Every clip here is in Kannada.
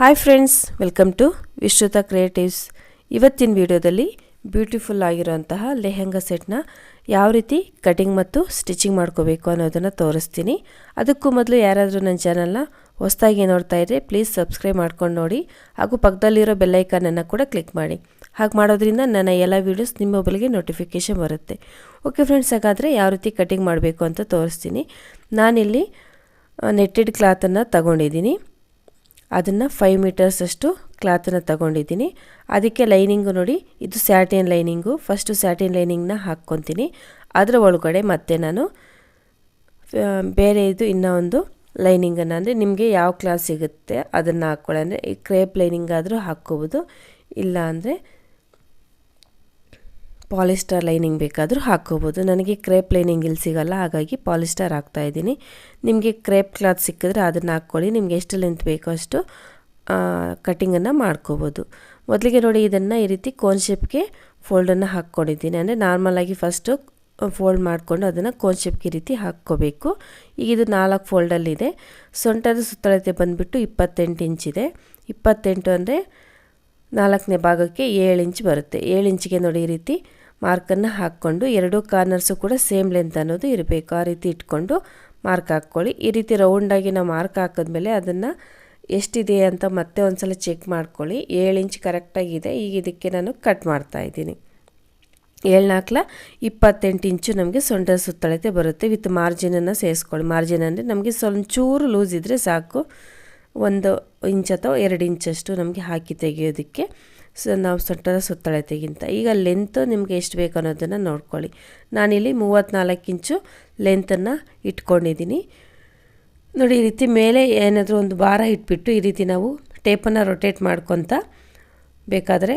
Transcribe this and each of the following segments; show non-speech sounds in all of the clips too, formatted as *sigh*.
Hi friends welcome to Vishruta creatives ಇವತ್ತಿನ ವಿಡಿಯೋದಲ್ಲಿ ಬ್ಯೂಟಿಫುಲ್ ಆಗಿರೋಂತಹ ಲೆಹೆಂಗಾ ಸೆಟ್ನ ಯಾವ ರೀತಿ ಕಟಿಂಗ್ ಮತ್ತು ಸ್ಟಿಚಿಂಗ್ ಮಾಡ್ಕೋಬೇಕು ಅನ್ನೋದನ್ನು ತೋರಿಸ್ತೀನಿ. ಅದಕ್ಕೂ ಮೊದಲು ಯಾರಾದರೂ ನನ್ನ ಚಾನಲ್ನ ಹೊಸದಾಗಿ ನೋಡ್ತಾ ಇದ್ದರೆ ಪ್ಲೀಸ್ ಸಬ್ಸ್ಕ್ರೈಬ್ ಮಾಡ್ಕೊಂಡು ನೋಡಿ. ಹಾಗೂ ಪಕ್ಕದಲ್ಲಿರೋ ಬೆಲ್ಲೈಕನನ್ನು ಕೂಡ ಕ್ಲಿಕ್ ಮಾಡಿ. ಹಾಗೆ ಮಾಡೋದ್ರಿಂದ ನನ್ನ ಎಲ್ಲ ವೀಡಿಯೋಸ್ ನಿಮ್ಮ ಮೊಬೈಲ್ಗೆ ನೋಟಿಫಿಕೇಷನ್ ಬರುತ್ತೆ. ಓಕೆ ಫ್ರೆಂಡ್ಸ್ ಹಾಗಾದರೆ ಯಾವ ರೀತಿ ಕಟಿಂಗ್ ಮಾಡಬೇಕು ಅಂತ ತೋರಿಸ್ತೀನಿ. ನಾನಿಲ್ಲಿ ನೆಟ್ಟೆಡ್ ಕ್ಲಾತನ್ನು ತಗೊಂಡಿದ್ದೀನಿ. ಅದನ್ನು ಫೈವ್ ಮೀಟರ್ಸಷ್ಟು ಕ್ಲಾತನ್ನು ತಗೊಂಡಿದ್ದೀನಿ. ಅದಕ್ಕೆ ಲೈನಿಂಗು ನೋಡಿ, ಇದು ಸ್ಯಾಟಿನ್ ಲೈನಿಂಗು ಫಸ್ಟು ಸ್ಯಾಟಿನ್ ಲೈನಿಂಗ್ನ ಹಾಕ್ಕೊತೀನಿ. ಅದರ ಒಳಗಡೆ ಮತ್ತೆ ನಾನು ಬೇರೆ ಇದು ಇನ್ನೂ ಒಂದು ಲೈನಿಂಗನ್ನು ಅಂದರೆ ನಿಮಗೆ ಯಾವ ಕ್ಲಾಸ್ ಸಿಗುತ್ತೆ ಅದನ್ನು ಹಾಕ್ಕೊಳ್ಳಿ ಅಂದರೆ ಈ ಕ್ರೇಪ್ ಲೈನಿಂಗ್ ಆದರೂ ಹಾಕ್ಕೋಬೋದು. ಇಲ್ಲ ಅಂದರೆ ಪಾಲಿಸ್ಟರ್ ಲೈನಿಂಗ್ ಬೇಕಾದರೂ ಹಾಕ್ಕೋಬೋದು. ನನಗೆ ಕ್ರೇಪ್ ಲೈನಿಂಗ್ ಇಲ್ಲಿ ಸಿಗಲ್ಲ, ಹಾಗಾಗಿ ಪಾಲಿಸ್ಟರ್ ಹಾಕ್ತಾಯಿದ್ದೀನಿ ನಿಮಗೆ ಕ್ರೇಪ್ ಕ್ಲಾತ್ ಸಿಕ್ಕಿದ್ರೆ ಅದನ್ನು ಹಾಕ್ಕೊಳ್ಳಿ. ನಿಮಗೆ ಎಷ್ಟು ಲೆಂತ್ ಬೇಕೋ ಅಷ್ಟು ಕಟ್ಟಿಂಗನ್ನು ಮಾಡ್ಕೋಬೋದು. ಮೊದಲಿಗೆ ನೋಡಿ ಇದನ್ನು ಈ ರೀತಿ ಕೋನ್ ಶೇಪ್ಗೆ ಫೋಲ್ಡನ್ನು ಹಾಕ್ಕೊಂಡಿದ್ದೀನಿ. ಅಂದರೆ ನಾರ್ಮಲಾಗಿ ಫಸ್ಟು ಫೋಲ್ಡ್ ಮಾಡಿಕೊಂಡು ಅದನ್ನು ಕೋನ್ ಶೇಪ್ಗೆ ಈ ರೀತಿ ಹಾಕ್ಕೋಬೇಕು. ಈಗ ಇದು ನಾಲ್ಕು ಫೋಲ್ಡಲ್ಲಿದೆ ಸೊಂಟದ ಸುತ್ತಳತೆ ಬಂದುಬಿಟ್ಟು ಇಪ್ಪತ್ತೆಂಟು ಇಂಚಿದೆ ಇಪ್ಪತ್ತೆಂಟು ಅಂದರೆ ನಾಲ್ಕನೇ ಭಾಗಕ್ಕೆ ಏಳು ಇಂಚ್ ಬರುತ್ತೆ. ಏಳು ಇಂಚಿಗೆ ನೋಡಿ ಈ ರೀತಿ ಮಾರ್ಕನ್ನು ಹಾಕ್ಕೊಂಡು ಎರಡೂ ಕಾರ್ನರ್ಸು ಕೂಡ ಸೇಮ್ ಲೆಂತ್ ಅನ್ನೋದು ಇರಬೇಕು. ಆ ರೀತಿ ಇಟ್ಕೊಂಡು ಮಾರ್ಕ್ ಹಾಕ್ಕೊಳ್ಳಿ. ಈ ರೀತಿ ರೌಂಡಾಗಿ ನಾವು ಮಾರ್ಕ್ ಹಾಕಿದ್ಮೇಲೆ ಅದನ್ನು ಎಷ್ಟಿದೆ ಅಂತ ಮತ್ತೆ ಒಂದು ಸಲ ಚೆಕ್ ಮಾಡ್ಕೊಳ್ಳಿ. ಏಳು ಇಂಚ್ ಕರೆಕ್ಟಾಗಿದೆ ಈಗ ಇದಕ್ಕೆ ನಾನು ಕಟ್ ಮಾಡ್ತಾ ಇದ್ದೀನಿ. ಏಳು ನಾಲ್ಕಲ ಇಪ್ಪತ್ತೆಂಟು ಇಂಚು ನಮಗೆ ಸೊಂಟದ ಸುತ್ತಳತೆ ಬರುತ್ತೆ. ವಿತ್ ಮಾರ್ಜಿನನ್ನು ಸೇರಿಸ್ಕೊಳ್ಳಿ. ಮಾರ್ಜಿನ್ ಅಂದರೆ ನಮಗೆ ಸ್ವಲ್ಪ ಲೂಸ್ ಇದ್ದರೆ ಸಾಕು. ಒಂದು ಇಂಚ್ ಅಥವಾ ಎರಡು ಇಂಚಷ್ಟು ನಮಗೆ ಹಾಕಿ ತೆಗೆಯೋದಕ್ಕೆ. ಸೊ ನಾವು ಸೊಟ್ಟದ ಸುತ್ತಳತೆಗಿಂತ ಈಗ ಲೆಂತ್ ನಿಮಗೆ ಎಷ್ಟು ಬೇಕು ಅನ್ನೋದನ್ನು ನೋಡ್ಕೊಳ್ಳಿ. ನಾನಿಲ್ಲಿ ಮೂವತ್ತ್ನಾಲ್ಕು ಇಂಚು ಲೆಂತನ್ನು ಇಟ್ಕೊಂಡಿದ್ದೀನಿ. ನೋಡಿ, ಈ ರೀತಿ ಮೇಲೆ ಏನಾದರೂ ಒಂದು ಭಾರ ಇಟ್ಬಿಟ್ಟು ಈ ರೀತಿ ನಾವು ಟೇಪನ್ನು ರೊಟೇಟ್ ಮಾಡ್ಕೊತ ಬೇಕಾದರೆ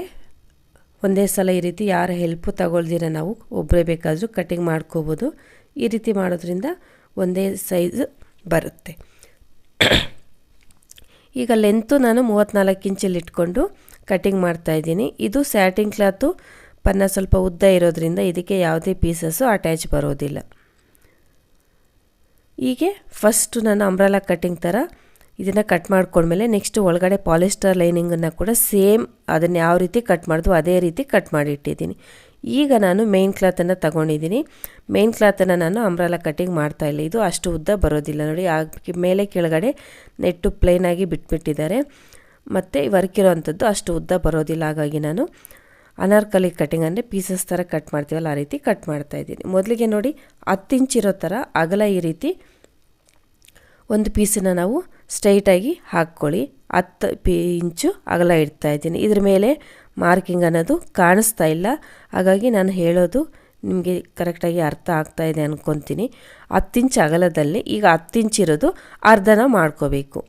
ಒಂದೇ ಸಲ ಈ ರೀತಿ ಯಾರ ಹೆಲ್ಪು ತಗೊಳ್ದಿರ ನಾವು ಒಬ್ಬರೇ ಬೇಕಾದರೂ ಕಟಿಂಗ್ ಮಾಡ್ಕೋಬೋದು. ಈ ರೀತಿ ಮಾಡೋದ್ರಿಂದ ಒಂದೇ ಸೈಜ್ ಬರುತ್ತೆ. *coughs* ಈಗ ಲೆಂತು ನಾನು ಮೂವತ್ತ್ನಾಲ್ಕು ಇಂಚಲ್ಲಿ ಇಟ್ಕೊಂಡು ಕಟಿಂಗ್ ಮಾಡ್ತಾಯಿದ್ದೀನಿ ಇದು ಸ್ಯಾಟಿನ್ ಕ್ಲಾತು ಪನ್ನ ಸ್ವಲ್ಪ ಉದ್ದ ಇರೋದ್ರಿಂದ ಇದಕ್ಕೆ ಯಾವುದೇ ಪೀಸಸ್ಸು ಅಟ್ಯಾಚ್ ಬರೋದಿಲ್ಲ. ಹೀಗೆ ಫಸ್ಟು ನಾನು ಅಂಬ್ರಲಾ ಕಟ್ಟಿಂಗ್ ಥರ ಇದನ್ನು ಕಟ್ ಮಾಡ್ಕೊಂಡ್ಮೇಲೆ ನೆಕ್ಸ್ಟ್ ಒಳಗಡೆ ಪಾಲಿಸ್ಟರ್ ಲೈನಿಂಗನ್ನು ಕೂಡ ಸೇಮ್ ಅದನ್ನು ಯಾವ ರೀತಿ ಕಟ್ ಮಾಡಿದ್ವು ಅದೇ ರೀತಿ ಕಟ್ ಮಾಡಿ ಇಟ್ಟಿದ್ದೀನಿ ಈಗ ನಾನು ಮೇನ್ ಕ್ಲಾತನ್ನು ತಗೊಂಡಿದ್ದೀನಿ. ಮೇನ್ ಕ್ಲಾತನ್ನು ನಾನು ಅಂಬ್ರಾಲ ಕಟ್ಟಿಂಗ್ ಮಾಡ್ತಾ ಇಲ್ಲ. ಇದು ಅಷ್ಟು ಉದ್ದ ಬರೋದಿಲ್ಲ. ನೋಡಿ, ಆ ಮೇಲೆ ಕೆಳಗಡೆ ನೆಟ್ಟು ಪ್ಲೇನಾಗಿ ಬಿಟ್ಬಿಟ್ಟಿದ್ದಾರೆ. ಮತ್ತು ವರ್ಕ್ ಇರೋವಂಥದ್ದು ಅಷ್ಟು ಉದ್ದ ಬರೋದಿಲ್ಲ. ಹಾಗಾಗಿ ನಾನು ಅನಾರ್ಕಲಿ ಕಟಿಂಗ್ ಅಂದರೆ ಪೀಸಸ್ ಥರ ಕಟ್ ಮಾಡ್ತೀವಲ್ಲ, ಆ ರೀತಿ ಕಟ್ ಮಾಡ್ತಾ ಇದ್ದೀನಿ. ಮೊದಲಿಗೆ ನೋಡಿ ಹತ್ತು ಇರೋ ಥರ ಅಗಲ ಈ ರೀತಿ ಒಂದು ಪೀಸನ್ನು ನಾವು ಸ್ಟ್ರೈಟಾಗಿ ಹಾಕ್ಕೊಳ್ಳಿ. ಹತ್ತು ಪಿ ಇಂಚು ಅಗಲ ಇಡ್ತಾ ಇದ್ದೀನಿ. ಇದ್ರ ಮೇಲೆ ಮಾರ್ಕಿಂಗ್ ಅನ್ನೋದು ಕಾಣಿಸ್ತಾ ಇಲ್ಲ. ಹಾಗಾಗಿ ನಾನು ಹೇಳೋದು ನಿಮಗೆ ಕರೆಕ್ಟಾಗಿ ಅರ್ಥ ಆಗ್ತಾ ಇದೆ ಅಂದ್ಕೊತೀನಿ ಹತ್ತು ಇಂಚ್ ಅಗಲದಲ್ಲಿ ಈಗ ಹತ್ತು ಇಂಚ್ ಇರೋದು ಅರ್ಧನ ಮಾಡ್ಕೋಬೇಕು.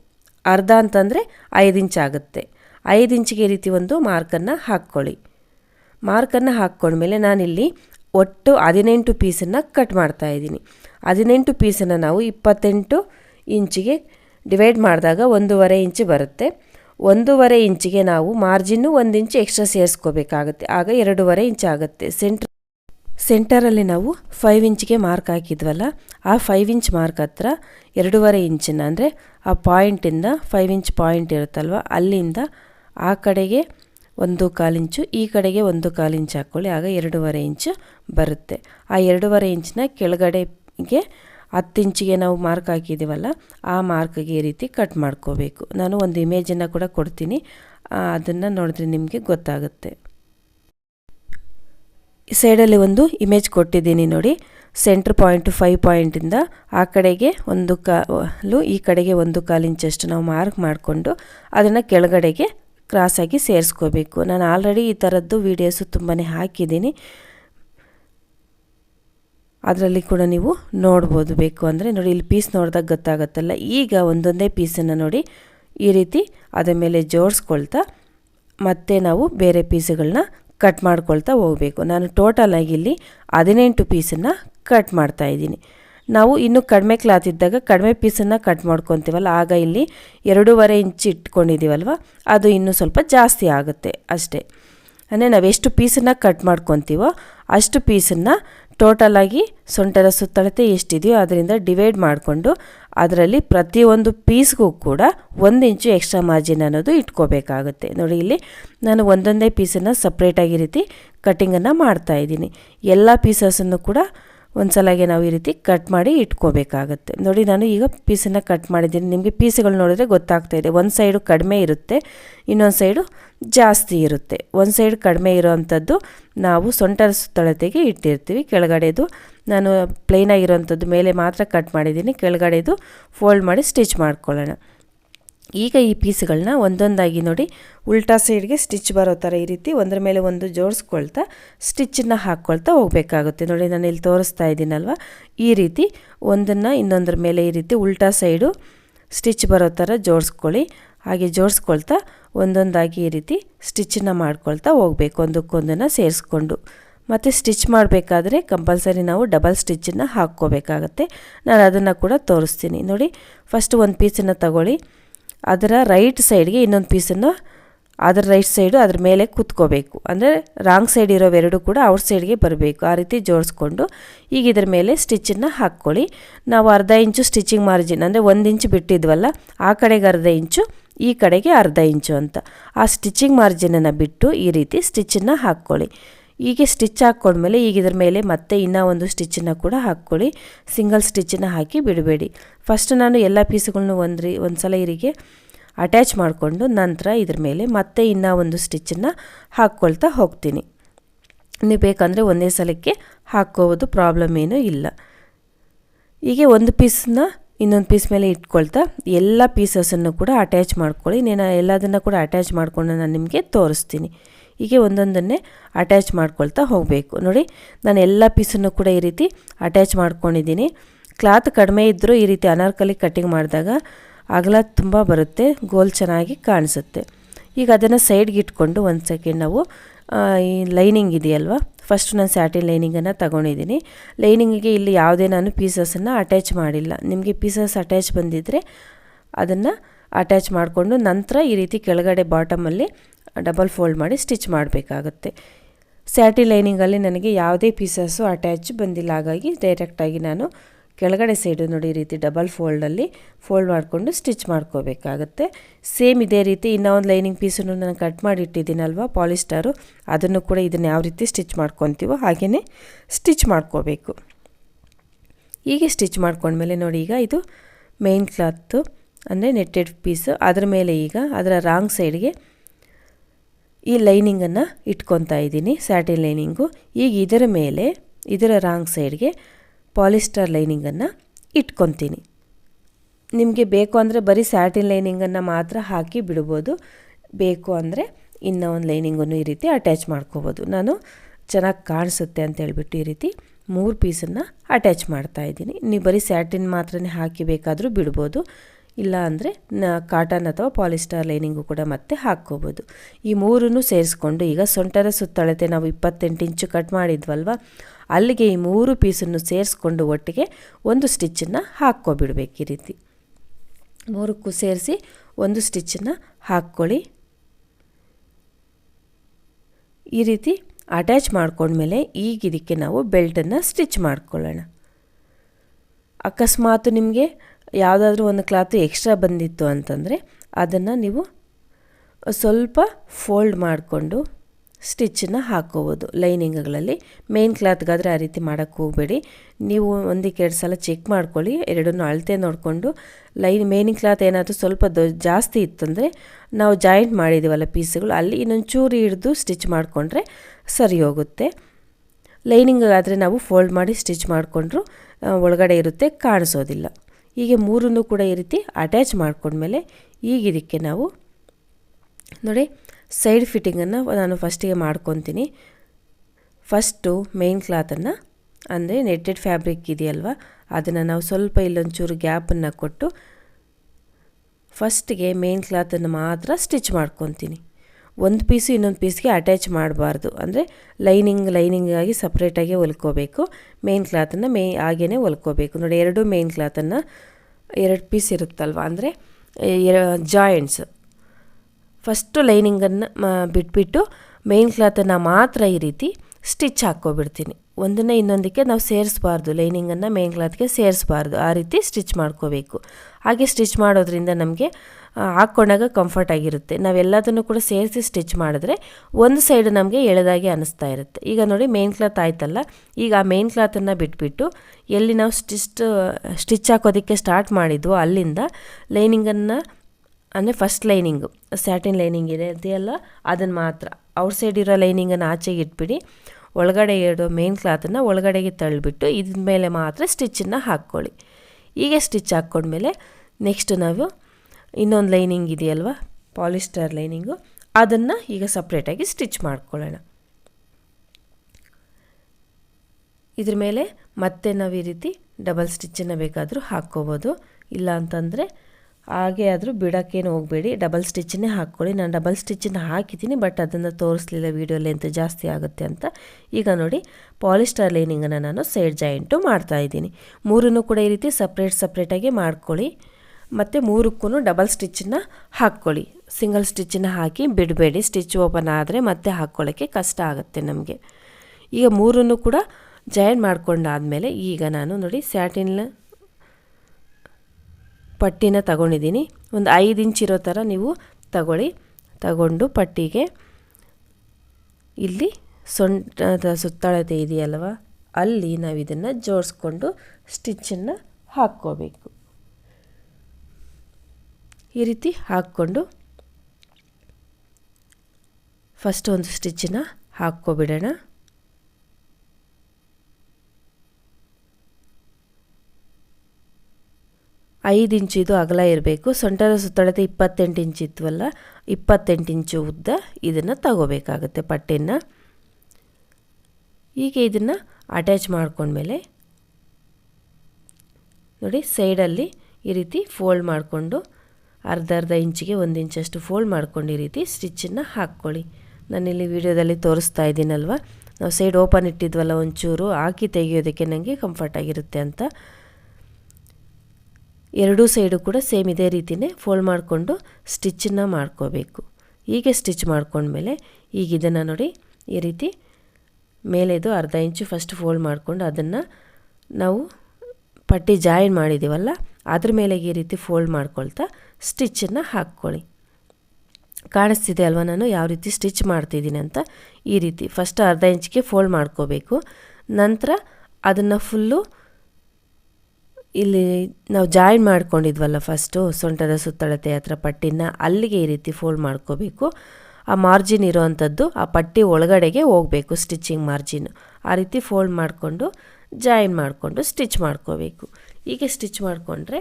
ಅರ್ಧ ಅಂತಂದರೆ ಐದು ಇಂಚ್ ಆಗುತ್ತೆ. ಐದು ಇಂಚಿಗೆ ಈ ರೀತಿ ಒಂದು ಮಾರ್ಕನ್ನು ಹಾಕ್ಕೊಳ್ಳಿ. ಮಾರ್ಕನ್ನು ಹಾಕ್ಕೊಂಡ್ಮೇಲೆ ನಾನಿಲ್ಲಿ ಒಟ್ಟು ಹದಿನೆಂಟು ಪೀಸನ್ನು ಕಟ್ ಮಾಡ್ತಾ ಇದ್ದೀನಿ. ಹದಿನೆಂಟು ಪೀಸನ್ನು ನಾವು ಇಪ್ಪತ್ತೆಂಟು ಇಂಚಿಗೆ ಡಿವೈಡ್ ಮಾಡಿದಾಗ ಒಂದೂವರೆ ಇಂಚು ಬರುತ್ತೆ. ಒಂದೂವರೆ ಇಂಚಿಗೆ ನಾವು ಮಾರ್ಜಿನ್ನು ಒಂದು ಇಂಚು ಎಕ್ಸ್ಟ್ರಾ ಸೇರಿಸ್ಕೋಬೇಕಾಗುತ್ತೆ. ಆಗ ಎರಡೂವರೆ ಇಂಚ್ ಆಗುತ್ತೆ. ಸೆಂಟ್ರ್ ಸೆಂಟರಲ್ಲಿ ನಾವು ಫೈವ್ ಇಂಚ್ಗೆ ಮಾರ್ಕ್ ಹಾಕಿದ್ವಲ್ಲ, ಆ ಫೈವ್ ಇಂಚ್ ಮಾರ್ಕ್ ಹತ್ರ ಎರಡೂವರೆ ಇಂಚಿನ ಅಂದರೆ ಆ ಪಾಯಿಂಟಿಂದ ಫೈವ್ ಇಂಚ್ ಪಾಯಿಂಟ್ ಇರುತ್ತಲ್ವ, ಅಲ್ಲಿಂದ ಆ ಕಡೆಗೆ ಒಂದು ಇಂಚು, ಈ ಕಡೆಗೆ ಒಂದು ಇಂಚು ಹಾಕ್ಕೊಳ್ಳಿ ಆಗ ಎರಡೂವರೆ ಇಂಚು ಬರುತ್ತೆ. ಆ ಎರಡೂವರೆ ಇಂಚಿನ ಕೆಳಗಡೆಗೆ ಹತ್ತು ಇಂಚಿಗೆ ನಾವು ಮಾರ್ಕ್ ಹಾಕಿದ್ದೀವಲ್ಲ ಆ ಮಾರ್ಕ್ಗೆ ಈ ರೀತಿ ಕಟ್ ಮಾಡ್ಕೋಬೇಕು. ನಾನು ಒಂದು ಇಮೇಜನ್ನು ಕೂಡ ಕೊಡ್ತೀನಿ ಅದನ್ನು ನೋಡಿದ್ರೆ ನಿಮಗೆ ಗೊತ್ತಾಗುತ್ತೆ. ಸೈಡಲ್ಲಿ ಒಂದು ಇಮೇಜ್ ಕೊಟ್ಟಿದ್ದೀನಿ ನೋಡಿ. ಸೆಂಟ್ರ್ ಪಾಯಿಂಟ್ ಫೈವ್ ಪಾಯಿಂಟಿಂದ ಆ ಕಡೆಗೆ ಒಂದು ಕಾಲು, ಈ ಕಡೆಗೆ ಒಂದು ಕಾಲು ಇಂಚಷ್ಟು ನಾವು ಮಾರ್ಕ್ ಮಾಡಿಕೊಂಡು ಅದನ್ನು ಕೆಳಗಡೆಗೆ ಕ್ರಾಸಾಗಿ ಸೇರಿಸ್ಕೋಬೇಕು. ನಾನು ಆಲ್ರೆಡಿ ಈ ಥರದ್ದು ವೀಡಿಯೋಸು ತುಂಬಾ ಹಾಕಿದ್ದೀನಿ. ಅದರಲ್ಲಿ ಕೂಡ ನೀವು ನೋಡ್ಬೋದು ಬೇಕು ಅಂದರೆ. ನೋಡಿ, ಇಲ್ಲಿ ಪೀಸ್ ನೋಡಿದಾಗ ಗೊತ್ತಾಗುತ್ತಲ್ಲ. ಈಗ ಒಂದೊಂದೇ ಪೀಸನ್ನು ನೋಡಿ ಈ ರೀತಿ ಅದರ ಮೇಲೆ ಜೋಡಿಸ್ಕೊಳ್ತಾ ಮತ್ತೆ ನಾವು ಬೇರೆ ಪೀಸುಗಳನ್ನ ಕಟ್ ಮಾಡ್ಕೊಳ್ತಾ ಹೋಗಬೇಕು. ನಾನು ಟೋಟಲಾಗಿ ಇಲ್ಲಿ ಹದಿನೆಂಟು ಪೀಸನ್ನು ಕಟ್ ಮಾಡ್ತಾ ಇದ್ದೀನಿ. ನಾವು ಇನ್ನೂ ಕಡಿಮೆ ಕ್ಲಾತ್ ಇದ್ದಾಗ ಕಡಿಮೆ ಪೀಸನ್ನು ಕಟ್ ಮಾಡ್ಕೊತೀವಲ್ಲ, ಆಗ ಇಲ್ಲಿ ಎರಡೂವರೆ ಇಂಚ್ ಇಟ್ಕೊಂಡಿದ್ದೀವಲ್ವ, ಅದು ಇನ್ನೂ ಸ್ವಲ್ಪ ಜಾಸ್ತಿ ಆಗುತ್ತೆ ಅಷ್ಟೇ. ಅಂದರೆ ನಾವು ಎಷ್ಟು ಪೀಸನ್ನು ಕಟ್ ಮಾಡ್ಕೊತೀವೋ ಅಷ್ಟು ಪೀಸನ್ನು ಟೋಟಲಾಗಿ ಸೊಂಟದ ಸುತ್ತಳತೆ ಎಷ್ಟಿದೆಯೋ ಅದರಿಂದ ಡಿವೈಡ್ ಮಾಡಿಕೊಂಡು ಅದರಲ್ಲಿ ಪ್ರತಿಯೊಂದು ಪೀಸ್ಗೂ ಕೂಡ ಒಂದು ಇಂಚು ಎಕ್ಸ್ಟ್ರಾ ಮಾರ್ಜಿನ್ ಅನ್ನೋದು ಇಟ್ಕೋಬೇಕಾಗುತ್ತೆ. ನೋಡಿ, ಇಲ್ಲಿ ನಾನು ಒಂದೊಂದೇ ಪೀಸನ್ನು ಸಪ್ರೇಟಾಗಿ ರೀತಿ ಕಟ್ಟಿಂಗನ್ನು ಮಾಡ್ತಾಯಿದ್ದೀನಿ ಎಲ್ಲ ಪೀಸಸನ್ನು ಕೂಡ ಒಂದ್ಸಲಾಗೆ ನಾವು ಈ ರೀತಿ ಕಟ್ ಮಾಡಿ ಇಟ್ಕೋಬೇಕಾಗುತ್ತೆ. ನೋಡಿ, ನಾನು ಈಗ ಪೀಸನ್ನು ಕಟ್ ಮಾಡಿದ್ದೀನಿ. ನಿಮಗೆ ಪೀಸ್ಗಳು ನೋಡಿದ್ರೆ ಗೊತ್ತಾಗ್ತಾ ಇದೆ. ಒಂದು ಸೈಡು ಕಡಿಮೆ ಇರುತ್ತೆ, ಇನ್ನೊಂದು ಸೈಡು ಜಾಸ್ತಿ ಇರುತ್ತೆ. ಒಂದು ಸೈಡ್ ಕಡಿಮೆ ಇರೋವಂಥದ್ದು ನಾವು ಸೊಂಟರ ಸುತ್ತಳತೆಗೆ ಇಟ್ಟಿರ್ತೀವಿ. ಕೆಳಗಡೆದು ನಾನು ಪ್ಲೇನಾಗಿರೋವಂಥದ್ದು ಮೇಲೆ ಮಾತ್ರ ಕಟ್ ಮಾಡಿದ್ದೀನಿ. ಕೆಳಗಡೆದು ಫೋಲ್ಡ್ ಮಾಡಿ ಸ್ಟಿಚ್ ಮಾಡ್ಕೊಳ್ಳೋಣ. ಈಗ ಈ ಪೀಸ್ಗಳನ್ನ ಒಂದೊಂದಾಗಿ ನೋಡಿ ಉಲ್ಟಾ ಸೈಡ್ಗೆ ಸ್ಟಿಚ್ ಬರೋ ಥರ ಈ ರೀತಿ ಒಂದರ ಮೇಲೆ ಒಂದು ಜೋಡಿಸ್ಕೊಳ್ತಾ ಸ್ಟಿಚ್ಚನ್ನು ಹಾಕ್ಕೊಳ್ತಾ ಹೋಗಬೇಕಾಗುತ್ತೆ. ನೋಡಿ ನಾನು ಇಲ್ಲಿ ತೋರಿಸ್ತಾ ಇದ್ದೀನಲ್ವ? ಈ ರೀತಿ ಒಂದನ್ನು ಇನ್ನೊಂದರ ಮೇಲೆ ಈ ರೀತಿ ಉಲ್ಟಾ ಸೈಡು ಸ್ಟಿಚ್ ಬರೋ ಥರ ಜೋಡಿಸ್ಕೊಳ್ಳಿ. ಹಾಗೆ ಜೋಡಿಸ್ಕೊಳ್ತಾ ಒಂದೊಂದಾಗಿ ಈ ರೀತಿ ಸ್ಟಿಚ್ಚನ್ನು ಮಾಡ್ಕೊಳ್ತಾ ಹೋಗಬೇಕು ಒಂದಕ್ಕೊಂದನ್ನು ಸೇರಿಸ್ಕೊಂಡು. ಮತ್ತು ಸ್ಟಿಚ್ ಮಾಡಬೇಕಾದ್ರೆ ಕಂಪಲ್ಸರಿ ನಾವು ಡಬಲ್ ಸ್ಟಿಚ್ಚನ್ನು ಹಾಕ್ಕೋಬೇಕಾಗತ್ತೆ. ನಾನು ಅದನ್ನು ಕೂಡ ತೋರಿಸ್ತೀನಿ. ನೋಡಿ, ಫಸ್ಟ್ ಒಂದು ಪೀಸನ್ನು ತಗೊಳ್ಳಿ. ಅದರ ರೈಟ್ ಸೈಡ್ಗೆ ಇನ್ನೊಂದು ಪೀಸನ್ನು ಅದರ ರೈಟ್ ಸೈಡು ಅದ್ರ ಮೇಲೆ ಕುತ್ಕೋಬೇಕು. ಅಂದರೆ ರಾಂಗ್ ಸೈಡ್ ಇರೋವೆರಡು ಕೂಡ ಔಟ್ ಸೈಡ್ಗೆ ಬರಬೇಕು. ಆ ರೀತಿ ಜೋಡಿಸ್ಕೊಂಡು ಈಗ ಇದ್ರ ಮೇಲೆ ಸ್ಟಿಚ್ಚನ್ನು ಹಾಕ್ಕೊಳ್ಳಿ. ನಾವು ಅರ್ಧ ಇಂಚು ಸ್ಟಿಚಿಂಗ್ ಮಾರ್ಜಿನ್ ಅಂದರೆ ಒಂದು ಇಂಚು ಬಿಟ್ಟಿದ್ವಲ್ಲ, ಆ ಕಡೆಗೆ ಅರ್ಧ ಇಂಚು, ಈ ಕಡೆಗೆ ಅರ್ಧ ಇಂಚು ಅಂತ. ಆ ಸ್ಟಿಚಿಂಗ್ ಮಾರ್ಜಿನನ್ನು ಬಿಟ್ಟು ಈ ರೀತಿ ಸ್ಟಿಚ್ಚನ್ನು ಹಾಕ್ಕೊಳ್ಳಿ. ಹೀಗೆ ಸ್ಟಿಚ್ ಹಾಕ್ಕೊಂಡ್ಮೇಲೆ ಈಗ ಇದ್ರ ಮೇಲೆ ಮತ್ತೆ ಇನ್ನೂ ಒಂದು ಸ್ಟಿಚ್ಚನ್ನು ಕೂಡ ಹಾಕ್ಕೊಳ್ಳಿ. ಸಿಂಗಲ್ ಸ್ಟಿಚ್ಚನ್ನು ಹಾಕಿ ಬಿಡಬೇಡಿ. ಫಸ್ಟ್ ನಾನು ಎಲ್ಲ ಪೀಸ್ಗಳನ್ನೂ ಒಂದು ರೀ ಒಂದು ಸಲ ಇರಿಗೆ ಅಟ್ಯಾಚ್ ಮಾಡಿಕೊಂಡು ನಂತರ ಇದ್ರ ಮೇಲೆ ಮತ್ತೆ ಇನ್ನೂ ಒಂದು ಸ್ಟಿಚ್ಚನ್ನು ಹಾಕ್ಕೊಳ್ತಾ ಹೋಗ್ತೀನಿ. ನೀವು ಬೇಕಂದರೆ ಒಂದೇ ಸಲಕ್ಕೆ ಹಾಕ್ಕೋಬೋದು ಪ್ರಾಬ್ಲಮ್ ಏನೂ ಇಲ್ಲ. ಹೀಗೆ ಒಂದು ಪೀಸನ್ನ ಇನ್ನೊಂದು ಪೀಸ್ ಮೇಲೆ ಇಟ್ಕೊಳ್ತಾ ಎಲ್ಲ ಪೀಸಸನ್ನು ಕೂಡ ಅಟ್ಯಾಚ್ ಮಾಡ್ಕೊಳ್ಳಿ. ನಾನು ಎಲ್ಲದನ್ನು ಕೂಡ ಅಟ್ಯಾಚ್ ಮಾಡಿಕೊಂಡು ನಾನು ನಿಮಗೆ ತೋರಿಸ್ತೀನಿ. ಹೀಗೆ ಒಂದೊಂದನ್ನೇ ಅಟ್ಯಾಚ್ ಮಾಡ್ಕೊಳ್ತಾ ಹೋಗಬೇಕು. ನೋಡಿ, ನಾನು ಎಲ್ಲ ಪೀಸನ್ನು ಕೂಡ ಈ ರೀತಿ ಅಟ್ಯಾಚ್ ಮಾಡ್ಕೊಂಡಿದ್ದೀನಿ. ಕ್ಲಾತ್ ಕಡಿಮೆ ಇದ್ದರೂ ಈ ರೀತಿ ಅನಾರ್ಕಲಿ ಕಟ್ಟಿಂಗ್ ಮಾಡಿದಾಗ ಅಗಲ ತುಂಬ ಬರುತ್ತೆ, ಗೋಲ್ ಚೆನ್ನಾಗಿ ಕಾಣಿಸುತ್ತೆ. ಈಗ ಅದನ್ನು ಸೈಡ್ಗೆ ಇಟ್ಕೊಂಡು ಒಂದು ಸೆಕೆಂಡ್ ನಾವು ಈ ಲೈನಿಂಗ್ ಇದೆಯಲ್ವ? ಫಸ್ಟ್ ನಾನು ಸ್ಯಾಟಿನ್ ಲೈನಿಂಗನ್ನು ತಗೊಂಡಿದ್ದೀನಿ. ಲೈನಿಂಗಿಗೆ ಇಲ್ಲಿ ಯಾವುದೇ ನಾನು ಪೀಸಸನ್ನು ಅಟ್ಯಾಚ್ ಮಾಡಿಲ್ಲ. ನಿಮಗೆ ಪೀಸಸ್ ಅಟ್ಯಾಚ್ ಬಂದಿದ್ದರೆ ಅದನ್ನು ಅಟ್ಯಾಚ್ ಮಾಡಿಕೊಂಡು ನಂತರ ಈ ರೀತಿ ಕೆಳಗಡೆ ಬಾಟಮಲ್ಲಿ ಡಬಲ್ ಫೋಲ್ಡ್ ಮಾಡಿ ಸ್ಟಿಚ್ ಮಾಡಬೇಕಾಗುತ್ತೆ. ಸ್ಯಾಟಿ ಲೈನಿಂಗಲ್ಲಿ ನನಗೆ ಯಾವುದೇ ಪೀಸಸ್ಸು ಅಟ್ಯಾಚ್ ಬಂದಿಲ್ಲ. ಹಾಗಾಗಿ ಡೈರೆಕ್ಟಾಗಿ ನಾನು ಕೆಳಗಡೆ ಸೈಡು ನೋಡಿ ಈ ರೀತಿ ಡಬಲ್ ಫೋಲ್ಡಲ್ಲಿ ಫೋಲ್ಡ್ ಮಾಡಿಕೊಂಡು ಸ್ಟಿಚ್ ಮಾಡ್ಕೋಬೇಕಾಗತ್ತೆ. ಸೇಮ್ ಇದೇ ರೀತಿ ಇನ್ನೂ ಒಂದು ಲೈನಿಂಗ್ ಪೀಸನ್ನು ನಾನು ಕಟ್ ಮಾಡಿ ಇಟ್ಟಿದ್ದೀನಲ್ವ, ಪಾಲಿಸ್ಟರು, ಅದನ್ನು ಕೂಡ ಇದನ್ನು ಯಾವ ರೀತಿ ಸ್ಟಿಚ್ ಮಾಡ್ಕೊತೀವೋ ಹಾಗೆಯೇ ಸ್ಟಿಚ್ ಮಾಡ್ಕೋಬೇಕು. ಹೀಗೆ ಸ್ಟಿಚ್ ಮಾಡ್ಕೊಂಡ್ಮೇಲೆ ನೋಡಿ ಈಗ ಇದು ಮೇನ್ ಕ್ಲಾತು ಅಂದರೆ ನೆಟ್ಟೆಡ್ ಪೀಸು. ಅದರ ಮೇಲೆ ಈಗ ಅದರ ರಾಂಗ್ ಸೈಡ್ಗೆ ಈ ಲೈನಿಂಗನ್ನು ಇಟ್ಕೊತಾ ಇದ್ದೀನಿ, ಸ್ಯಾಟಿನ್ ಲೈನಿಂಗು. ಈಗ ಇದರ ಮೇಲೆ, ಇದರ ರಾಂಗ್ ಸೈಡ್ಗೆ ಪಾಲಿಸ್ಟರ್ ಲೈನಿಂಗನ್ನು ಇಟ್ಕೊತೀನಿ. ನಿಮಗೆ ಬೇಕು ಅಂದರೆ ಬರೀ ಸ್ಯಾಟಿನ್ ಲೈನಿಂಗನ್ನು ಮಾತ್ರ ಹಾಕಿ ಬಿಡ್ಬೋದು. ಬೇಕು ಅಂದರೆ ಇನ್ನೂ ಒಂದು ಲೈನಿಂಗನ್ನು ಈ ರೀತಿ ಅಟ್ಯಾಚ್ ಮಾಡ್ಕೋಬೋದು. ನಾನು ಚೆನ್ನಾಗಿ ಕಾಣಿಸುತ್ತೆ ಅಂತ ಹೇಳ್ಬಿಟ್ಟು ಈ ರೀತಿ ಮೂರು ಪೀಸನ್ನು ಅಟ್ಯಾಚ್ ಮಾಡ್ತಾ ಇದ್ದೀನಿ. ನೀವು ಬರೀ ಸ್ಯಾಟಿನ್ ಮಾತ್ರನೇ ಹಾಕಿ ಬೇಕಾದರೂ ಬಿಡ್ಬೋದು. ಇಲ್ಲ ಅಂದರೆ ಕಾಟನ್ ಅಥವಾ ಪಾಲಿಸ್ಟರ್ ಲೈನಿಂಗು ಕೂಡ ಮತ್ತೆ ಹಾಕ್ಕೋಬೋದು. ಈ ಮೂರನ್ನು ಸೇರಿಸ್ಕೊಂಡು ಈಗ ಸೊಂಟದ ಸುತ್ತಳತೆ ನಾವು ಇಪ್ಪತ್ತೆಂಟು ಇಂಚು ಕಟ್ ಮಾಡಿದ್ವಲ್ವ? ಅಲ್ಲಿಗೆ ಈ ಮೂರು ಪೀಸನ್ನು ಸೇರಿಸ್ಕೊಂಡು ಒಟ್ಟಿಗೆ ಒಂದು ಸ್ಟಿಚ್ಚನ್ನು ಹಾಕ್ಕೊಬಿಡ್ಬೇಕು ಈ ರೀತಿ. ಮೂರಕ್ಕೂ ಸೇರಿಸಿ ಒಂದು ಸ್ಟಿಚ್ಚನ್ನು ಹಾಕ್ಕೊಳ್ಳಿ. ಈ ರೀತಿ ಅಟ್ಯಾಚ್ ಮಾಡ್ಕೊಂಡ್ಮೇಲೆ ಈಗ ಇದಕ್ಕೆ ನಾವು ಬೆಲ್ಟನ್ನು ಸ್ಟಿಚ್ ಮಾಡ್ಕೊಳ್ಳೋಣ. ಅಕಸ್ಮಾತ್ ನಿಮಗೆ ಯಾವುದಾದ್ರೂ ಒಂದು ಕ್ಲಾತು ಎಕ್ಸ್ಟ್ರಾ ಬಂದಿತ್ತು ಅಂತಂದರೆ ಅದನ್ನು ನೀವು ಸ್ವಲ್ಪ ಫೋಲ್ಡ್ ಮಾಡಿಕೊಂಡು ಸ್ಟಿಚ್ಚನ್ನು ಹಾಕೋಬೋದು. ಲೈನಿಂಗ್ಗಳಲ್ಲಿ ಮೇನ್ ಕ್ಲಾತ್ಗಾದರೆ ಆ ರೀತಿ ಮಾಡೋಕ್ಕೆ ಹೋಗಬೇಡಿ. ನೀವು ಒಂದಕ್ಕೆ ಎರಡು ಸಲ ಚೆಕ್ ಮಾಡ್ಕೊಳ್ಳಿ, ಎರಡನ್ನೂ ಅಳತೆ ನೋಡಿಕೊಂಡು. ಲೈನ್ ಮೇನಿಂಗ್ ಕ್ಲಾತ್ ಏನಾದರೂ ಸ್ವಲ್ಪ ದೊ, ಜಾಸ್ತಿ ಇತ್ತಂದರೆ ನಾವು ಜಾಯಿಂಟ್ ಮಾಡಿದ್ದೀವಲ್ಲ ಪೀಸ್ಗಳು, ಅಲ್ಲಿ ಇನ್ನೊಂದು ಇನ್ನೊಂಚೂರು ಹಿಡಿದು ಸ್ಟಿಚ್ ಮಾಡಿಕೊಂಡ್ರೆ ಸರಿ ಹೋಗುತ್ತೆ. ಲೈನಿಂಗಾದರೆ ನಾವು ಫೋಲ್ಡ್ ಮಾಡಿ ಸ್ಟಿಚ್ ಮಾಡಿಕೊಂಡ್ರು ಒಳಗಡೆ ಇರುತ್ತೆ, ಕಾಣಿಸೋದಿಲ್ಲ. ಹೀಗೆ ಮೂರನ್ನು ಕೂಡ ಈ ರೀತಿ ಅಟ್ಯಾಚ್ ಮಾಡಿಕೊಂಡ್ಮೇಲೆ ಈಗ ಇದಕ್ಕೆ ನಾವು ನೋಡಿ ಸೈಡ್ ಫಿಟ್ಟಿಂಗನ್ನು ನಾನು ಫಸ್ಟಿಗೆ ಮಾಡ್ಕೊತೀನಿ. ಫಸ್ಟು ಮೇನ್ ಕ್ಲಾತನ್ನು ಅಂದರೆ ನೆಟ್ಟೆಡ್ ಫ್ಯಾಬ್ರಿಕ್ ಇದೆಯಲ್ವ? ಅದನ್ನು ನಾವು ಸ್ವಲ್ಪ ಇಲ್ಲೊಂಚೂರು ಗ್ಯಾಪನ್ನು ಕೊಟ್ಟು ಫಸ್ಟಿಗೆ ಮೇನ್ ಕ್ಲಾತನ್ನು ಮಾತ್ರ ಸ್ಟಿಚ್ ಮಾಡ್ಕೊತೀನಿ. ಒಂದು ಪೀಸು ಇನ್ನೊಂದು ಪೀಸ್ಗೆ ಅಟ್ಯಾಚ್ ಮಾಡಬಾರ್ದು. ಅಂದರೆ ಲೈನಿಂಗ್ ಲೈನಿಂಗಾಗಿ ಸಪ್ರೇಟಾಗಿ ಹೊಲ್ಕೋಬೇಕು. ಮೇನ್ ಕ್ಲಾತನ್ನು ಮೇ ಹಾಗೇ ಹೊಲ್ಕೋಬೇಕು. ನೋಡಿ, ಎರಡು ಮೇನ್ ಕ್ಲಾತನ್ನು ಎರಡು ಪೀಸ್ ಇರುತ್ತಲ್ವ? ಅಂದರೆ ಜಾಯಿಂಟ್ಸ್ ಫಸ್ಟು ಲೈನಿಂಗನ್ನು ಬಿಟ್ಬಿಟ್ಟು ಮೇನ್ ಕ್ಲಾತನ್ನು ಮಾತ್ರ ಈ ರೀತಿ ಸ್ಟಿಚ್ ಹಾಕ್ಕೊಬಿಡ್ತೀನಿ. ಒಂದನ್ನು ಇನ್ನೊಂದಕ್ಕೆ ನಾವು ಸೇರಿಸ್ಬಾರ್ದು ಲೈನಿಂಗನ್ನು ಮೇನ್ ಕ್ಲಾತ್ಗೆ ಸೇರಿಸ್ಬಾರ್ದು. ಆ ರೀತಿ ಸ್ಟಿಚ್ ಮಾಡ್ಕೋಬೇಕು. ಹಾಗೆ ಸ್ಟಿಚ್ ಮಾಡೋದ್ರಿಂದ ನಮಗೆ ಹಾಕ್ಕೊಂಡಾಗ ಕಂಫರ್ಟ್ ಆಗಿರುತ್ತೆ. ನಾವೆಲ್ಲದನ್ನು ಕೂಡ ಸೇರಿಸಿ ಸ್ಟಿಚ್ ಮಾಡಿದ್ರೆ ಒಂದು ಸೈಡ್ ನಮಗೆ ಎಳೆದಾಗಿ ಅನಿಸ್ತಾ ಇರುತ್ತೆ. ಈಗ ನೋಡಿ ಮೇನ್ ಕ್ಲಾತ್ ಆಯ್ತಲ್ಲ? ಈಗ ಆ ಮೇನ್ ಕ್ಲಾತನ್ನು ಬಿಟ್ಬಿಟ್ಟು ಎಲ್ಲಿ ನಾವು ಸ್ಟಿಚ್ ಸ್ಟಿಚ್ ಹಾಕೋದಕ್ಕೆ ಸ್ಟಾರ್ಟ್ ಮಾಡಿದ್ವು ಅಲ್ಲಿಂದ ಲೈನಿಂಗನ್ನು ಅಂದರೆ ಫಸ್ಟ್ ಲೈನಿಂಗು ಸ್ಯಾಟಿನ್ ಲೈನಿಂಗ್ ಇದೆ ಅದೆಲ್ಲ ಅದನ್ನು ಮಾತ್ರ. ಔಟ್ ಸೈಡ್ ಇರೋ ಲೈನಿಂಗನ್ನು ಆಚೆಗೆ ಇಟ್ಬಿಡಿ. ಒಳಗಡೆ ಇಡೋ ಮೇನ್ ಕ್ಲಾತನ್ನು ಒಳಗಡೆಗೆ ತಳ್ಳಿಬಿಟ್ಟು ಇದ್ರ ಮೇಲೆ ಮಾತ್ರ ಸ್ಟಿಚ್ಚನ್ನು ಹಾಕ್ಕೊಳ್ಳಿ. ಹೀಗೆ ಸ್ಟಿಚ್ ಹಾಕ್ಕೊಂಡ್ಮೇಲೆ ನೆಕ್ಸ್ಟ್ ನಾವು ಇನ್ನೊಂದು ಲೈನಿಂಗ್ ಇದೆಯಲ್ವ? ಪಾಲಿಸ್ಟರ್ ಲೈನಿಂಗು ಅದನ್ನು ಈಗ ಸಪ್ರೇಟಾಗಿ ಸ್ಟಿಚ್ ಮಾಡ್ಕೊಳ್ಳೋಣ. ಇದ್ರ ಮೇಲೆ ಮತ್ತೆ ನಾವು ಈ ರೀತಿ ಡಬಲ್ ಸ್ಟಿಚ್ಚನ್ನು ಬೇಕಾದರೂ ಹಾಕ್ಕೋಬೋದು. ಇಲ್ಲ ಅಂತಂದರೆ ಹಾಗೆ ಆದರೂ ಬಿಡೋಕ್ಕೇನು ಹೋಗಬೇಡಿ. ಡಬಲ್ ಸ್ಟಿಚ್ಚನ್ನೇ ಹಾಕ್ಕೊಳ್ಳಿ. ನಾನು ಡಬಲ್ ಸ್ಟಿಚ್ಚನ್ನು ಹಾಕಿದ್ದೀನಿ ಬಟ್ ಅದನ್ನು ತೋರಿಸ್ಲಿಲ್ಲ ವೀಡಿಯೋ ಲೆಂತ್ ಜಾಸ್ತಿ ಆಗುತ್ತೆ ಅಂತ. ಈಗ ನೋಡಿ ಪಾಲಿಸ್ಟರ್ ಲೈನಿಂಗನ್ನು ನಾನು ಸೈಡ್ ಜಾಯಿಂಟು ಮಾಡ್ತಾಯಿದ್ದೀನಿ ಮೂರನ್ನು ಕೂಡ ಈ ರೀತಿ ಸಪ್ರೇಟ್ ಸಪ್ರೇಟಾಗಿ ಮಾಡ್ಕೊಳ್ಳಿ. ಮತ್ತು ಮೂರಕ್ಕೂ ಡಬಲ್ ಸ್ಟಿಚ್ಚನ್ನು ಹಾಕ್ಕೊಳ್ಳಿ. ಸಿಂಗಲ್ ಸ್ಟಿಚ್ಚನ್ನು ಹಾಕಿ ಬಿಡಬೇಡಿ. ಸ್ಟಿಚ್ ಓಪನ್ ಆದರೆ ಮತ್ತೆ ಹಾಕ್ಕೊಳ್ಳೋಕ್ಕೆ ಕಷ್ಟ ಆಗುತ್ತೆ ನಮಗೆ. ಈಗ ಮೂರನ್ನು ಕೂಡ ಜಾಯಿನ್ ಮಾಡ್ಕೊಂಡಾದಮೇಲೆ ಈಗ ನಾನು ನೋಡಿ ಸ್ಯಾಟಿನ್ ಪಟ್ಟಿನ ತಗೊಂಡಿದ್ದೀನಿ. ಒಂದು ಐದು ಇಂಚ್ ಇರೋ ಥರ ನೀವು ತಗೊಳ್ಳಿ. ತಗೊಂಡು ಪಟ್ಟಿಗೆ. ಇಲ್ಲಿ ಸೊಂಟದ ಸುತ್ತಳತೆ ಇದೆಯಲ್ವ? ಅಲ್ಲಿ ನಾವು ಇದನ್ನು ಜೋಡಿಸ್ಕೊಂಡು ಸ್ಟಿಚ್ಚನ್ನು ಹಾಕ್ಕೋಬೇಕು. ಈ ರೀತಿ ಹಾಕ್ಕೊಂಡು ಫಸ್ಟ್ ಒಂದು ಸ್ಟಿಚ್ಚನ್ನ ಹಾಕ್ಕೊಬಿಡೋಣ. ಐದು ಇಂಚಿದು ಅಗಲ ಇರಬೇಕು. ಸೊಂಟದ ಸುತ್ತಳತೆ ಇಪ್ಪತ್ತೆಂಟು ಇಂಚ್ ಇತ್ವಲ್ಲ ಇಪ್ಪತ್ತೆಂಟು ಇಂಚು ಉದ್ದ ಇದನ್ನು ತಗೋಬೇಕಾಗುತ್ತೆ ಪಟ್ಟಿನ. ಹೀಗೆ ಇದನ್ನು ಅಟ್ಯಾಚ್ ಮಾಡ್ಕೊಂಡ್ಮೇಲೆ ನೋಡಿ ಸೈಡಲ್ಲಿ ಈ ರೀತಿ ಫೋಲ್ಡ್ ಮಾಡಿಕೊಂಡು ಅರ್ಧ ಅರ್ಧ ಇಂಚಿಗೆ ಒಂದು ಇಂಚಷ್ಟು ಫೋಲ್ಡ್ ಮಾಡ್ಕೊಂಡು ಈ ರೀತಿ ಸ್ಟಿಚ್ಚನ್ನು ಹಾಕ್ಕೊಳ್ಳಿ. ನಾನಿಲ್ಲಿ ವಿಡಿಯೋದಲ್ಲಿ ತೋರಿಸ್ತಾ ಇದ್ದೀನಲ್ವ? ನಾವು ಸೈಡ್ ಓಪನ್ ಇಟ್ಟಿದ್ವಲ್ಲ ಒಂಚೂರು, ಹಾಕಿ ತೆಗೆಯೋದಕ್ಕೆ ನನಗೆ ಕಂಫರ್ಟ್ ಆಗಿರುತ್ತೆ ಅಂತ. ಎರಡೂ ಸೈಡು ಕೂಡ ಸೇಮ್ ಇದೇ ರೀತಿಯೇ ಫೋಲ್ಡ್ ಮಾಡಿಕೊಂಡು ಸ್ಟಿಚ್ಚನ್ನು ಮಾಡ್ಕೋಬೇಕು. ಹೀಗೆ ಸ್ಟಿಚ್ ಮಾಡ್ಕೊಂಡ್ಮೇಲೆ ಈಗ ಇದನ್ನು ನೋಡಿ ಈ ರೀತಿ ಮೇಲೆದು ಅರ್ಧ ಇಂಚು ಫಸ್ಟ್ ಫೋಲ್ಡ್ ಮಾಡಿಕೊಂಡು ಅದನ್ನು ನಾವು ಪಟ್ಟಿ ಜಾಯಿನ್ ಮಾಡಿದ್ದೀವಲ್ಲ ಅದ್ರ ಮೇಲೆ ಈ ರೀತಿ ಫೋಲ್ಡ್ ಮಾಡ್ಕೊಳ್ತಾ ಸ್ಟಿಚ್ಚನ್ನು ಹಾಕ್ಕೊಳ್ಳಿ. ಕಾಣಿಸ್ತಿದೆ ಅಲ್ವಾ ನಾನು ಯಾವ ರೀತಿ ಸ್ಟಿಚ್ ಮಾಡ್ತಿದ್ದೀನಿ ಅಂತ? ಈ ರೀತಿ ಫಸ್ಟ್ ಅರ್ಧ ಇಂಚಿಗೆ ಫೋಲ್ಡ್ ಮಾಡ್ಕೋಬೇಕು. ನಂತರ ಅದನ್ನು ಫುಲ್ಲು ಇಲ್ಲಿ ನಾವು ಜಾಯಿನ್ ಮಾಡ್ಕೊಂಡಿದ್ವಲ್ಲ ಫಸ್ಟು ಸೊಂಟದ ಸುತ್ತಳತೆ ಹತ್ರ ಪಟ್ಟಿನ, ಅಲ್ಲಿಗೆ ಈ ರೀತಿ ಫೋಲ್ಡ್ ಮಾಡ್ಕೋಬೇಕು. ಆ ಮಾರ್ಜಿನ್ ಇರೋವಂಥದ್ದು ಆ ಪಟ್ಟಿ ಒಳಗಡೆಗೆ ಹೋಗಬೇಕು ಸ್ಟಿಚಿಂಗ್ ಮಾರ್ಜಿನ್ ಆ ರೀತಿ ಫೋಲ್ಡ್ ಮಾಡಿಕೊಂಡು ಜಾಯಿನ್ ಮಾಡಿಕೊಂಡು ಸ್ಟಿಚ್ ಮಾಡ್ಕೋಬೇಕು. ಹೀಗೆ ಸ್ಟಿಚ್ ಮಾಡಿಕೊಂಡ್ರೆ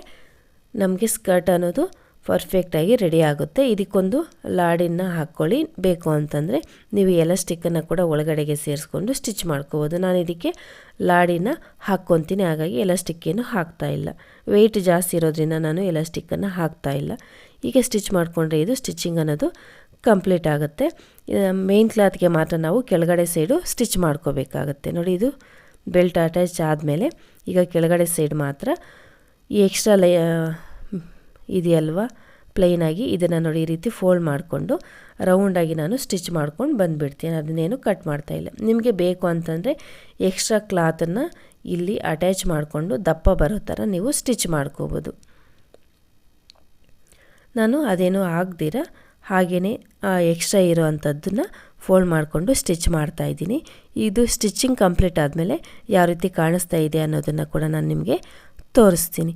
ನಮಗೆ ಸ್ಕರ್ಟ್ ಅನ್ನೋದು ಪರ್ಫೆಕ್ಟಾಗಿ ರೆಡಿ ಆಗುತ್ತೆ. ಇದಕ್ಕೊಂದು ಲಾಡಿನ ಹಾಕ್ಕೊಳ್ಳಿ. ಬೇಕು ಅಂತಂದರೆ ನೀವು ಎಲಾಸ್ಟಿಕ್ಕನ್ನು ಕೂಡ ಒಳಗಡೆಗೆ ಸೇರಿಸ್ಕೊಂಡು ಸ್ಟಿಚ್ ಮಾಡ್ಕೋಬೋದು. ನಾನು ಇದಕ್ಕೆ ಲಾಡಿನ ಹಾಕ್ಕೊತೀನಿ. ಹಾಗಾಗಿ ಎಲಾಸ್ಟಿಕ್ಕೇನು ಹಾಕ್ತಾ ಇಲ್ಲ. ವೆಯ್ಟ್ ಜಾಸ್ತಿ ಇರೋದ್ರಿಂದ ನಾನು ಎಲಾಸ್ಟಿಕ್ಕನ್ನು ಹಾಕ್ತಾ ಇಲ್ಲ. ಹೀಗೆ ಸ್ಟಿಚ್ ಮಾಡಿಕೊಂಡ್ರೆ ಇದು ಸ್ಟಿಚಿಂಗ್ ಅನ್ನೋದು ಕಂಪ್ಲೀಟ್ ಆಗುತ್ತೆ. ಮೇನ್ ಕ್ಲಾತ್ಗೆ ಮಾತ್ರ ನಾವು ಕೆಳಗಡೆ ಸೈಡು ಸ್ಟಿಚ್ ಮಾಡ್ಕೋಬೇಕಾಗತ್ತೆ. ನೋಡಿ, ಇದು ಬೆಲ್ಟ್ ಅಟ್ಯಾಚ್ ಆದಮೇಲೆ ಈಗ ಕೆಳಗಡೆ ಸೈಡ್ ಮಾತ್ರ ಈ ಎಕ್ಸ್ಟ್ರಾ ಲೈ ಇದೆಯಲ್ವ? ಪ್ಲೈನಾಗಿ ಇದನ್ನು ನೋಡಿ ಈ ರೀತಿ ಫೋಲ್ಡ್ ಮಾಡಿಕೊಂಡು ರೌಂಡಾಗಿ ನಾನು ಸ್ಟಿಚ್ ಮಾಡ್ಕೊಂಡು ಬಂದುಬಿಡ್ತೀನಿ. ಅದನ್ನೇನು ಕಟ್ ಮಾಡ್ತಾಯಿಲ್ಲ ನಿಮಗೆ ಬೇಕು ಅಂತಂದರೆ ಎಕ್ಸ್ಟ್ರಾ ಕ್ಲಾತನ್ನು ಇಲ್ಲಿ ಅಟ್ಯಾಚ್ ಮಾಡಿಕೊಂಡು ದಪ್ಪ ಬರೋ ಥರ ನೀವು ಸ್ಟಿಚ್ ಮಾಡ್ಕೋಬೋದು. ನಾನು ಅದೇನು ಆಗದಿರ ಹಾಗೆಯೇ ಎಕ್ಸ್ಟ್ರಾ ಇರೋ ಅಂಥದ್ದನ್ನು ಫೋಲ್ಡ್ ಮಾಡಿಕೊಂಡು ಸ್ಟಿಚ್ ಮಾಡ್ತಾ ಇದ್ದೀನಿ. ಇದು ಸ್ಟಿಚಿಂಗ್ ಕಂಪ್ಲೀಟ್ ಆದಮೇಲೆ ಯಾವ ರೀತಿ ಕಾಣಿಸ್ತಾ ಇದೆ ಅನ್ನೋದನ್ನು ಕೂಡ ನಾನು ನಿಮಗೆ ತೋರಿಸ್ತೀನಿ.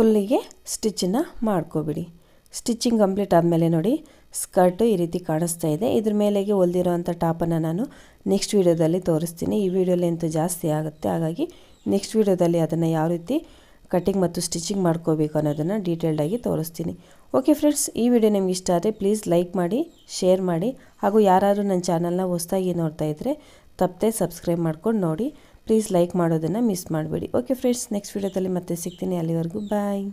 ಫುಲ್ಲಿಗೆ ಸ್ಟಿಚ್ಚನ್ನು ಮಾಡ್ಕೊಬಿಡಿ. ಸ್ಟಿಚಿಂಗ್ ಕಂಪ್ಲೀಟ್ ಆದಮೇಲೆ ನೋಡಿ, ಸ್ಕರ್ಟು ಈ ರೀತಿ ಕಾಣಿಸ್ತಾ ಇದೆ. ಇದ್ರ ಮೇಲೆಗೆ ಹೊಲ್ದಿರೋವಂಥ ಟಾಪನ್ನು ನಾನು ನೆಕ್ಸ್ಟ್ ವೀಡಿಯೋದಲ್ಲಿ ತೋರಿಸ್ತೀನಿ. ಈ ವಿಡಿಯೋಲಿ ಅಂತೂ ಜಾಸ್ತಿ ಆಗುತ್ತೆ. ಹಾಗಾಗಿ ನೆಕ್ಸ್ಟ್ ವೀಡಿಯೋದಲ್ಲಿ ಅದನ್ನು ಯಾವ ರೀತಿ ಕಟ್ಟಿಂಗ್ ಮತ್ತು ಸ್ಟಿಚಿಂಗ್ ಮಾಡ್ಕೋಬೇಕು ಅನ್ನೋದನ್ನು ಡೀಟೇಲ್ಡಾಗಿ ತೋರಿಸ್ತೀನಿ. ಓಕೆ ಫ್ರೆಂಡ್ಸ್ ಈ ವಿಡಿಯೋ ನಿಮ್ಗೆ ಇಷ್ಟ ಆದರೆ ಪ್ಲೀಸ್ ಲೈಕ್ ಮಾಡಿ ಶೇರ್ ಮಾಡಿ. ಹಾಗೂ ಯಾರಾದರೂ ನನ್ನ ಚಾನಲ್ನ ಹೊಸ್ದಾಗಿ ನೋಡ್ತಾ ಇದ್ದರೆ ತಪ್ಪದೆ ಸಬ್ಸ್ಕ್ರೈಬ್ ಮಾಡ್ಕೊಂಡು ನೋಡಿ. ಪ್ಲೀಸ್ ಲೈಕ್ ಮಾಡೋದನ್ನು ಮಿಸ್ ಮಾಡಬೇಡಿ. ಓಕೆ ಫ್ರೆಂಡ್ಸ್ ನೆಕ್ಸ್ಟ್ ವೀಡಿಯೋದಲ್ಲಿ ಮತ್ತೆ ಸಿಗ್ತೀನಿ. ಅಲ್ಲಿವರೆಗೂ ಬಾಯ್